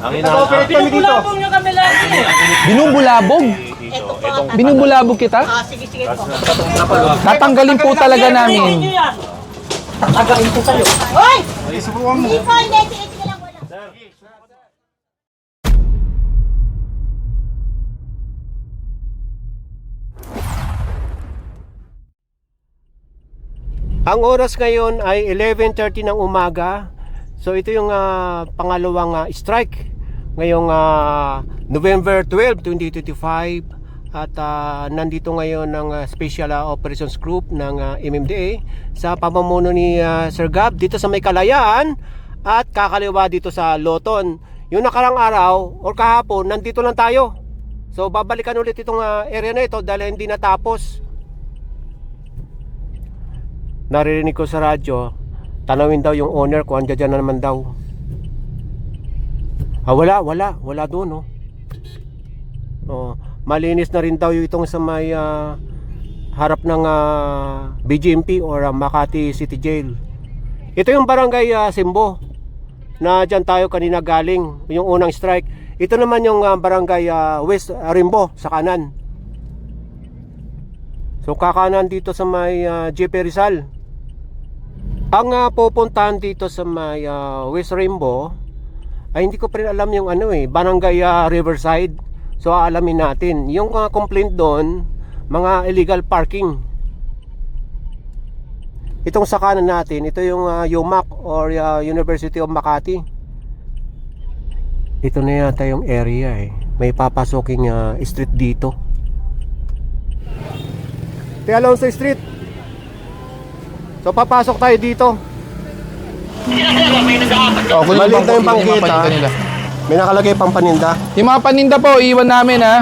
Ang ina Pinubulabong nyo kami lagi. Binubulabog? Ito po. Binubulabog kita? Ah, sige, sige po. Tatanggalin po talaga namin. nyo yan. Tagain ko sa'yo. Hoy! Hindi po, hindi. Sige, sige lang. Ang oras ngayon ay 11.30 ng umaga. So ito yung ah, pangalawang ah, strike ngayong ah, November 12, 2025 at ah, nandito ngayon ng ah, Special Operations Group ng ah, MMDA sa pamumuno ni ah, Sir Gab dito sa May Kalayaan at kakaliwa dito sa Loton. Yung nakarang araw or kahapon nandito lang tayo. So babalikan ulit itong ah, area na ito dahil hindi natapos naririnig ko sa radyo, tanawin daw yung owner kung andyan dyan na naman daw. Ah, wala, wala, wala doon, oh. Oh, malinis na rin daw yung itong sa may ah, harap ng ah, BGMP or ah, Makati City Jail. Ito yung barangay ah, Simbo na dyan tayo kanina galing, yung unang strike. Ito naman yung ah, barangay ah, West Rimbo sa kanan. So kakanan dito sa may ah, JP Rizal. Ang uh, pupuntahan dito sa may ah, West Rainbow ay hindi ko pa rin alam yung ano eh, Barangay ah, Riverside. So aalamin natin. Yung ah, complaint doon, mga illegal parking. Itong sa kanan natin, ito yung ah, UMAC or ah, University of Makati. Ito na yata yung area eh. May papasoking ah, street dito. Te Alonso Street. So papasok tayo dito. Oh, kunin Maliit yung na yung pang- yung mga bangketa. paninda nila. May nakalagay pang paninda. Yung mga paninda po, iwan namin ha.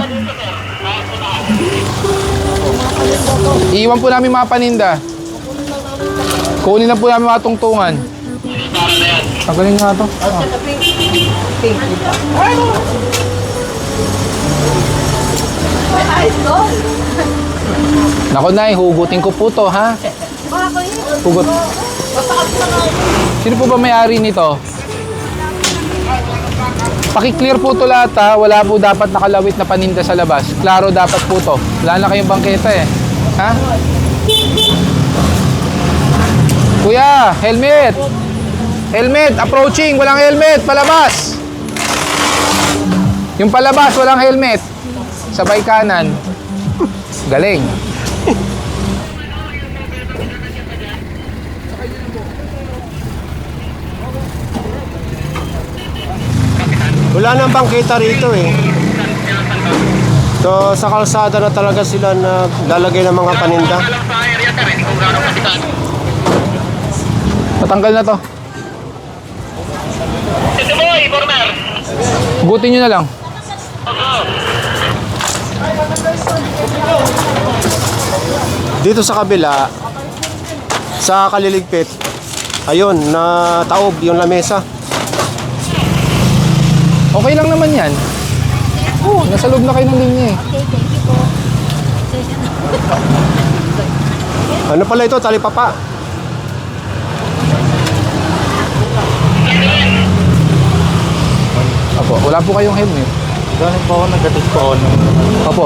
Iwan po namin mga paninda. Kunin na po namin mga tungtungan. Tanggalin nga to. Ah. Nako na, hugutin ko po to ha. Hugot. Sino po ba may-ari nito? Paki-clear po to lahat ha. Wala po dapat nakalawit na paninda sa labas. Klaro dapat po to. Wala na kayong bangketa eh. Ha? Kuya, helmet! Helmet, approaching, walang helmet, palabas! Yung palabas, walang helmet. Sabay kanan. Galing. Wala nang bangketa rito eh. So sa kalsada na talaga sila naglalagay ng mga paninda. Tatanggal na to. Hugutin nyo na lang. Dito sa kabila, sa kaliligpit, ayun, na taob yung lamesa. Okay lang naman yan. Oo, nasa loob na kayo ng linya eh. Ano pala ito? Talipapa. Opo, wala po kayong helmet. Galing po ako nagkatid po ako ng Opo,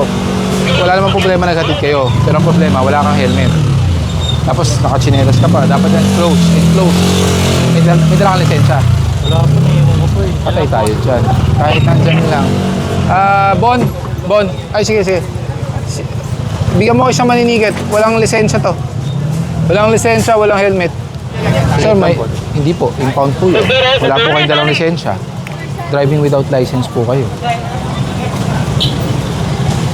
wala namang problema naghatid kayo. Pero ang problema, wala kang helmet. Tapos nakachinelas ka pa. Dapat yan close, enclose. May, dal- may dala kang lisensya. Wala po na yung ko po eh. Patay tayo dyan. Kahit nandyan lang. Ah, Bon, Bon. Ay, sige, sige. Si- Bigyan mo ko siyang maninigit. Walang lisensya to. Walang lisensya, walang helmet. Sir, may... Hindi po, impound po yun. Wala po kayong dalang lisensya. Driving without license po kayo.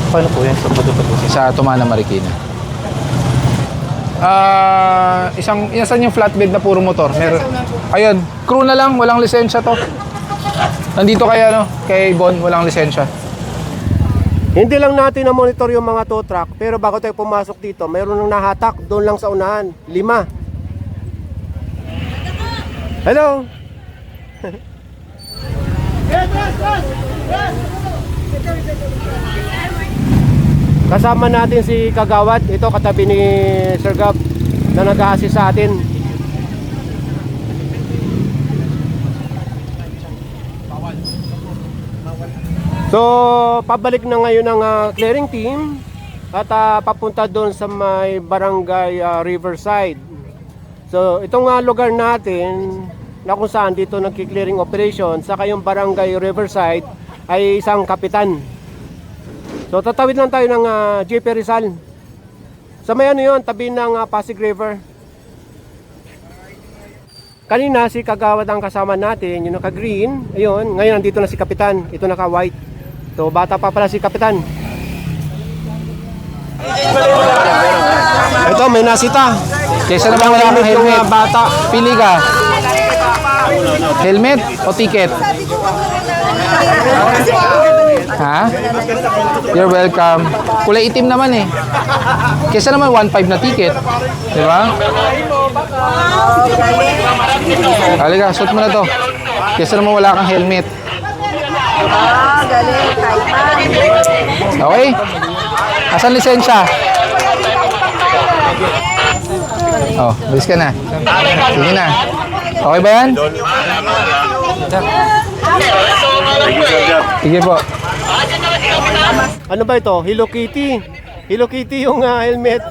Paano po yan? Sa pato po Sa Tumana, Marikina. Ah, isang inasan yung flatbed na puro motor. Meron. Ayun, crew na lang, walang lisensya to. Nandito kaya no, kay Bon, walang lisensya. Hindi lang natin na-monitor yung mga tow truck, pero bago tayo pumasok dito, mayroon nang nahatak doon lang sa unahan. Lima. Hello? Kasama natin si Kagawad, ito katabi ni Sir Gab na nag-assist sa atin. So, pabalik na ngayon ng ah, clearing team at ah, papunta doon sa may barangay ah, Riverside. So, itong ah, lugar natin na kung saan dito nagki-clearing operation sa kayong barangay Riverside ay isang kapitan. So, tatawid lang tayo ng ah, JP Rizal. Sa may ano yun, tabi ng ah, Pasig River. Kanina si Kagawad ang kasama natin, yung naka-green. Ayun, ngayon nandito na si Kapitan, ito naka-white. So bata pa pala si Kapitan. Ito, may nasita. Kesa naman wala kang Yung helmet. ah, bata. Pili ka. Helmet o ticket? Ha? You're welcome. Kulay itim naman eh. Kesa naman 1.5 na ticket. Di ba? Halika, suot mo na to. Kesa naman wala kang helmet. Ah, galing. Kaipan. Okay? Asan lisensya? Oh, bilis ka na. Sige na. Okay ba yan? Sige po. Ano ba ito? Hello Kitty. Hello Kitty yung ah, helmet.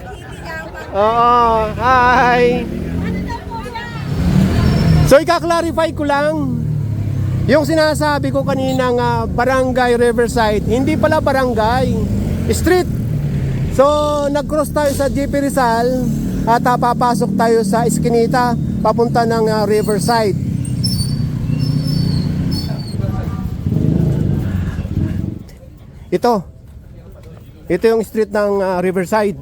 Oo, hi. So ika-clarify ko lang yung sinasabi ko kanina nga Barangay Riverside, hindi pala barangay, street. So nag-cross tayo sa JP Rizal at ah, papasok tayo sa Eskinita papunta ng ah, Riverside. Ito. Ito yung street ng ah, Riverside.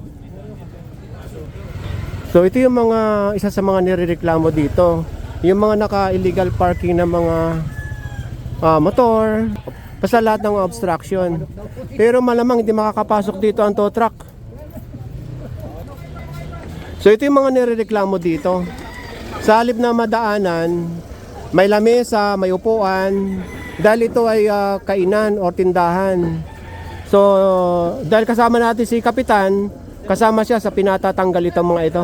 So ito yung mga isa sa mga nirereklamo dito. Yung mga naka-illegal parking ng mga ah, motor, basta lahat ng obstruction. Pero malamang hindi makakapasok dito ang tow truck. So ito yung mga nirereklamo dito. Sa halip na madaanan, may lamesa, may upuan, dahil ito ay ah, kainan o tindahan. So, dahil kasama natin si Kapitan, kasama siya sa pinatatanggal itong mga ito.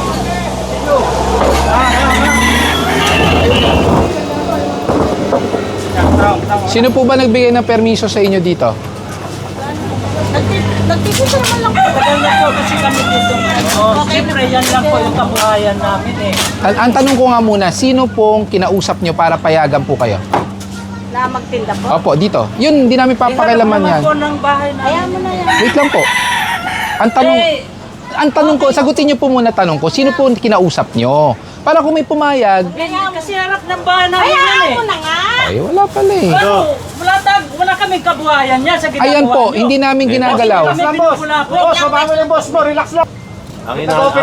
Sino po ba nagbigay ng permiso sa inyo dito? Nagtitisa naman lang po. Tagal na po kasi kami dito. Oh, siyempre yan lang po yung kabuhayan namin eh. Ang, ang tanong ko nga muna, sino pong kinausap nyo para payagan po kayo? Na magtinda po. Opo, dito. Yun, hindi namin papakialaman Iharap yan. naman po ng bahay namin. Ayaw mo na yan. Wait lang po. Ang tanong, Eh, ang tanong ko, sagutin nyo po muna tanong ko, sino po kinausap nyo? Para kung may pumayag, ganyan, kasi harap ng bahay namin yan Ayaw eh. mo na nga. ay wala pala eh. Ano, wala, tag, wala kaming kabuhayan niya sa ginagawa Ayan po, niyo. hindi namin ginagalaw. Kami binubulabog.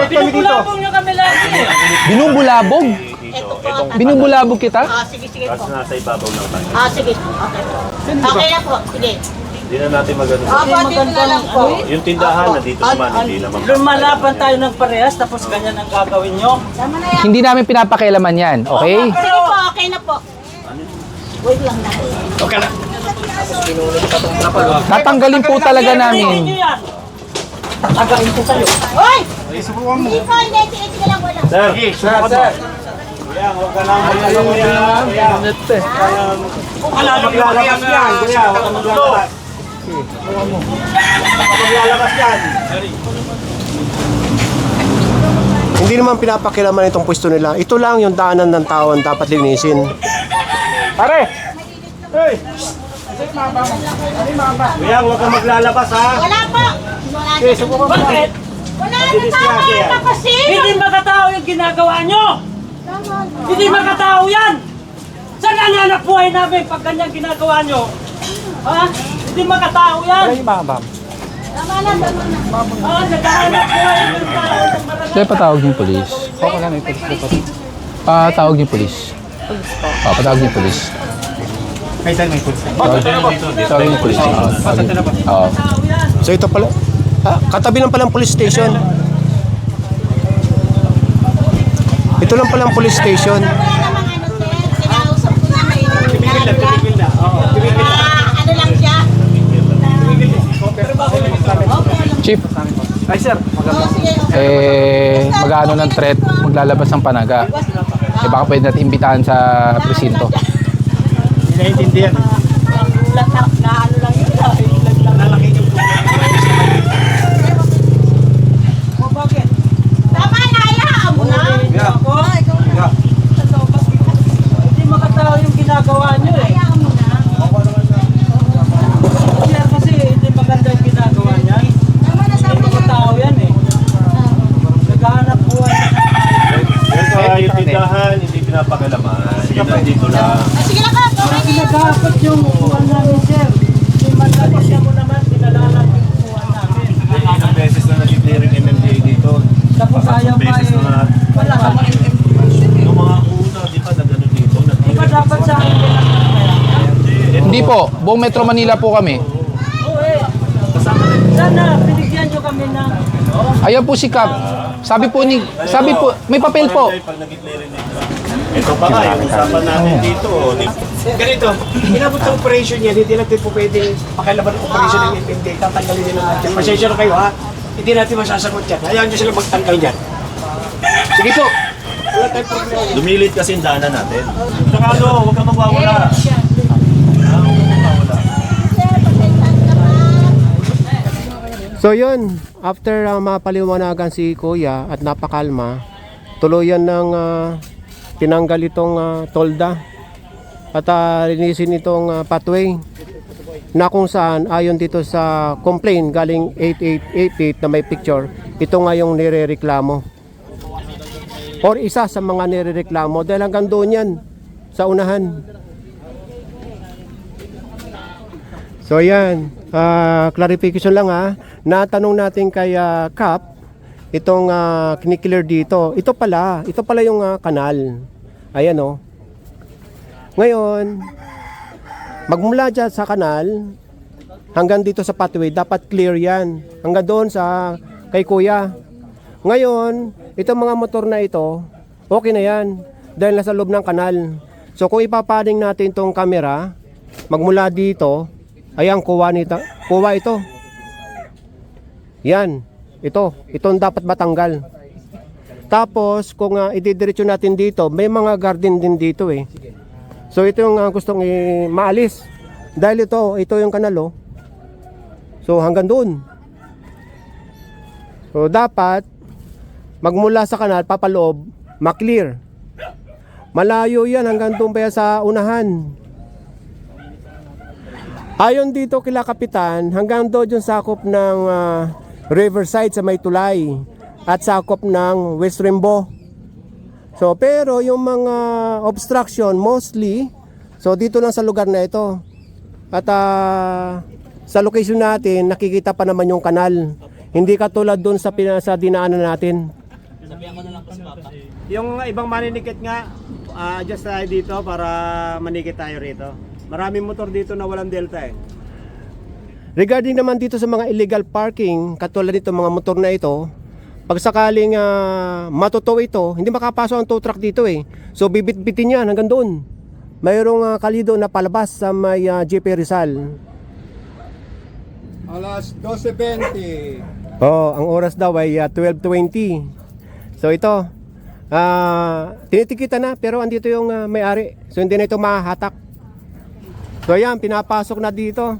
Binubulabog niyo kami lagi eh. Binubulabog? Ito po. ang- Binubulabog kita? Ah, sige, sige po. nasa ibabaw lang tayo. Ah, sige. Okay po. Okay na po. Sige. Hindi na natin magano. Ah, dito na lang po. Yung tindahan na dito naman, hindi naman. Lumalaban tayo ng parehas tapos ganyan ang gagawin niyo. Tama na yan. Hindi namin pinapakialaman yan, okay? Sige po, okay na po. Wait lang na. Tatanggalin po talaga namin. yan. Tatagain ko sa'yo. Hoy! Hindi po, hindi. Sige, sige lang. Wala. Sir, sir, sir. Kuya, huwag ka lang mag-ano kuya. Kuya, Kung alam mo maglalabas yan. Kuya, huwag ka maglalabas. Huwag ka maglalabas yan. Hindi naman pinapakilaman itong pwesto nila. Ito lang yung daanan ng tao ang dapat linisin. Pare! Hey! Kuya, huwag ka maglalabas ha. Wala po. Wala Okay, subukan mo. Bakit? Wala na tama na kasi. Hindi makatao yung ginagawa niyo. Hindi makatao yan. Saan ang hanap buhay namin pag ganyan ginagawa niyo? Ha? Hindi makatao yan. Tama na, tama na. Ah, naghahanap buhay ng tao ng barangay. Sir, patawag yung polis. Okay lang, may polis dapat. Patawag yung polis. Oh, patawag yung polis. Ay, saan may pulsa? Ito yung police station. Oo. So ito pala, ah, katabi lang palang police station. Ito lang palang police station. Wala namang ano, sir. Kinausap ko na may Tumigil na, tumigil na. Oo, tumigil na. ano lang siya? Chief, Ay, sir. Okay. eh, mag-ano ng threat, maglalabas ng panaga. Eh baka pwede natin imbitahan sa presinto. Hindi naiintindihan. Na, na ano lang yun. Lalaki yung O bakit? Tama na, hayaan mo na. Ako? Hindi makatao yung ginagawa nyo eh. Hayaan mo na. Sir, kasi hindi maganda yung ginagawa niya. Tama na, Hindi sabi na. makatao yan eh. Naghahanap buhay. Yan sa yung tindahan, hindi pinapakalaman. Yun nandito lang. Ah, Sige na ka, gawin niyo. Naghahanap yung upuan namin, sir. Hindi man lang siya mo naman, pinalalang yung upuan namin. Ilang beses na nag-declare yung MMDA dito. Tapos ayaw pa eh. na Wala ka mga Yung mga una, di ba, na gano'n dito. Di ba dapat sa akin? Hindi po, buong Metro Manila po kami. Oo eh. Sana, binigyan nyo kami ng... Ayan po si Cap. Sabi po ni, sabi po, may papel po. Pag nag-declare dito. Ito pa nga, yung usapan natin dito. di- Ganito, inabot sa operation yan, hindi natin po pwedeng pakilaban ng operation ng MMD. Tatanggalin nila yan. Pasensya na kayo ha. Hindi natin masasagot yan. Hayaan nyo sila magtanggal yan. Sige po. Wala tayong problema. Lumilit kasi yung daanan natin. Saka ano, huwag kang magwawala. Ah, magwawala. So yun, after uh, mapaliwanagan si Kuya at napakalma, tuluyan ng uh, tinanggal itong uh, tolda at uh, linisin itong uh, pathway na kung saan ayon dito sa complaint galing 8888 na may picture, ito nga yung nirereklamo. Or isa sa mga nirereklamo dahil hanggang doon yan sa unahan. So yan, ah, clarification lang ha. Natanong natin kay ah, Cap, itong uh, kiniklear dito. Ito pala, ito pala yung ah, kanal. Ayan oh. Ngayon, magmula dyan sa kanal, hanggang dito sa pathway, dapat clear yan. Hanggang doon sa kay kuya. Ngayon, itong mga motor na ito, okay na yan. Dahil nasa loob ng kanal. So kung ipapading natin itong camera, magmula dito, ayan, kuha, nito, kuha ito. Yan, ito, itong dapat matanggal. Tapos, kung uh, ididiretso natin dito, may mga garden din dito eh. So ito yung uh, gustong i- maalis. Dahil ito, ito yung kanal oh. So hanggang doon. So dapat, magmula sa kanal, papaloob, maklear. Malayo yan hanggang doon pa sa unahan. Ayon dito kila Kapitan, hanggang doon yung sakop ng ah, Riverside sa Maytulay at sakop ng West Rimbo. So pero yung mga obstruction mostly so dito lang sa lugar na ito. At ah, sa location natin nakikita pa naman yung kanal. Hindi katulad doon sa pina- sa dinaanan natin. Yung ibang maninikit nga, ah just tayo dito para manikit tayo rito. Maraming motor dito na walang delta eh. Regarding naman dito sa mga illegal parking, katulad nito mga motor na ito, pag sakaling uh, matuto ito, hindi makapasok ang tow truck dito eh. So bibit-bitin yan hanggang doon. Mayroong uh, kalido na palabas sa may uh, GP Rizal. Alas 12.20. Oh, ang oras daw ay uh, 12.20. So ito, ah tinitikita na pero andito yung uh, may-ari. So hindi na ito mahahatak. So ayan, pinapasok na dito.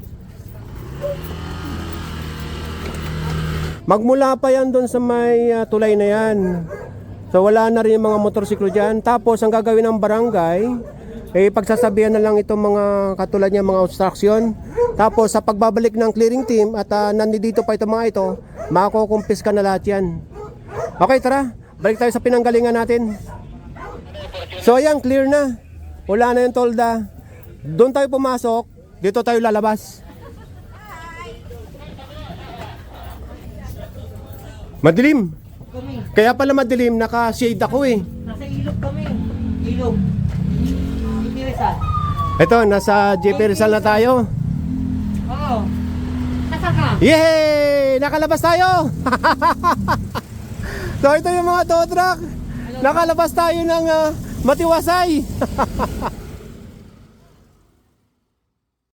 Magmula pa yan doon sa may ah, tulay na yan. So wala na rin yung mga motorsiklo dyan. Tapos ang gagawin ng barangay, eh pagsasabihan na lang itong mga katulad niya mga obstruction. Tapos sa pagbabalik ng clearing team at uh, nandito pa itong mga ito, makukumpis ka na lahat yan. Okay, tara. Balik tayo sa pinanggalingan natin. So ayan, clear na. Wala na yung tolda. Doon tayo pumasok, dito tayo lalabas. Madilim. Kaya pala madilim, naka-shade ako eh. Nasa ilog kami. Ilog. Hindi rin Ito, nasa JP Rizal na tayo. Oo. Nasa ka? Yay! Nakalabas tayo! so ito yung mga tow truck. Nakalabas tayo ng ah, matiwasay.